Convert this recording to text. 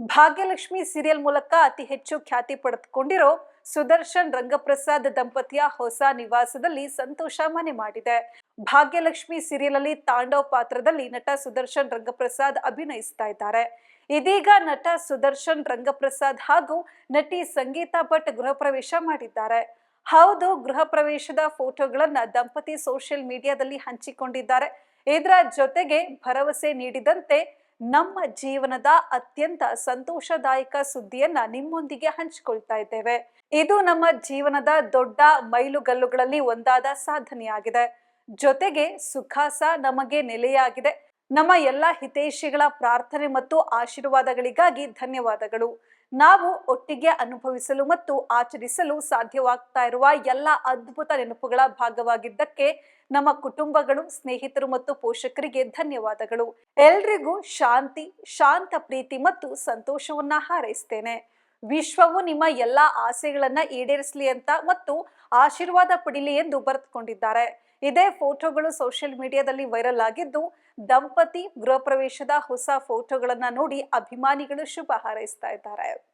Bhagyalakshmi serial ಮೂಲಕ ಅತಿ ಹೆಚ್ಚು ಖ್ಯಾತಿ ಪಡೆದುಕೊಂಡಿರೋ ಸುದರ್ಶನ್ ರಂಗಪ್ರಸಾದ್ ದಂಪತಿಯ ಹೊಸ ನಿವಾಸದಲ್ಲಿ ಸಂತೋಷ ಮನೆ ಮಾಡಿದೆ. ಭಾಗ್ಯಲಕ್ಷ್ಮಿ ಸೀರಿಯಲ್ ಅಲ್ಲಿ ತಾಂಡವ್ ಪಾತ್ರದಲ್ಲಿ ನಟ ಸುದರ್ಶನ್ ರಂಗಪ್ರಸಾದ್ ಅಭಿನಯಿಸ್ತಾ ಇದ್ದಾರೆ. ಇದೀಗ ನಟ ಸುದರ್ಶನ್ ರಂಗಪ್ರಸಾದ್ ಹಾಗೂ ನಟಿ ಸಂಗೀತಾ ಭಟ್ ಗೃಹ ಪ್ರವೇಶ ಮಾಡಿದ್ದಾರೆ. ಹೌದು, ಗೃಹ ಪ್ರವೇಶದ ಫೋಟೋಗಳನ್ನ ದಂಪತಿ ಸೋಷಿಯಲ್ ಮೀಡಿಯಾದಲ್ಲಿ ಹಂಚಿಕೊಂಡಿದ್ದಾರೆ. ಇದರ ಜೊತೆಗೆ ಭರವಸೆ ನೀಡಿದಂತೆ ನಮ್ಮ ಜೀವನದ ಅತ್ಯಂತ ಸಂತೋಷದಾಯಕ ಸುದ್ದಿಯನ್ನ ನಿಮ್ಮೊಂದಿಗೆ ಹಂಚಿಕೊಳ್ತಾ ಇದ್ದೇವೆ. ಇದು ನಮ್ಮ ಜೀವನದ ದೊಡ್ಡ ಮೈಲುಗಲ್ಲುಗಳಲ್ಲಿ ಒಂದಾದ ಸಾಧನೆಯಾಗಿದೆ. ಜೊತೆಗೆ ಸುಖಾಸ ನಮಗೆ ನೆಲೆಯಾಗಿದೆ. ನಮ್ಮ ಎಲ್ಲ ಹಿತೈಷಿಗಳ ಪ್ರಾರ್ಥನೆ ಮತ್ತು ಆಶೀರ್ವಾದಗಳಿಗಾಗಿ ಧನ್ಯವಾದಗಳು. ನಾವು ಒಟ್ಟಿಗೆ ಅನುಭವಿಸಲು ಮತ್ತು ಆಚರಿಸಲು ಸಾಧ್ಯವಾಗ್ತಾ ಇರುವ ಎಲ್ಲ ಅದ್ಭುತ ನೆನಪುಗಳ ಭಾಗವಾಗಿದ್ದಕ್ಕೆ ನಮ್ಮ ಕುಟುಂಬಗಳು, ಸ್ನೇಹಿತರು ಮತ್ತು ಪೋಷಕರಿಗೆ ಧನ್ಯವಾದಗಳು. ಎಲ್ರಿಗೂ ಶಾಂತಿ, ಶಾಂತ ಪ್ರೀತಿ ಮತ್ತು ಸಂತೋಷವನ್ನ ಹಾರೈಸ್ತೇನೆ. ವಿಶ್ವವು ನಿಮ್ಮ ಎಲ್ಲಾ ಆಸೆಗಳನ್ನ ಈಡೇರಿಸಲಿ ಅಂತ ಮತ್ತು ಆಶೀರ್ವಾದ ಪಡಿಲಿ ಎಂದು ಬರೆದುಕೊಂಡಿದ್ದಾರೆ. ಇದೇ ಫೋಟೋಗಳು ಸೋಷಿಯಲ್ ಮೀಡಿಯಾದಲ್ಲಿ ವೈರಲ್ ಆಗಿದ್ದು, ದಂಪತಿ ಗೃಹ ಪ್ರವೇಶದ ಹೊಸ ಫೋಟೋಗಳನ್ನ ನೋಡಿ ಅಭಿಮಾನಿಗಳು ಶುಭ ಹಾರೈಸ್ತಾ ಇದ್ದಾರೆ.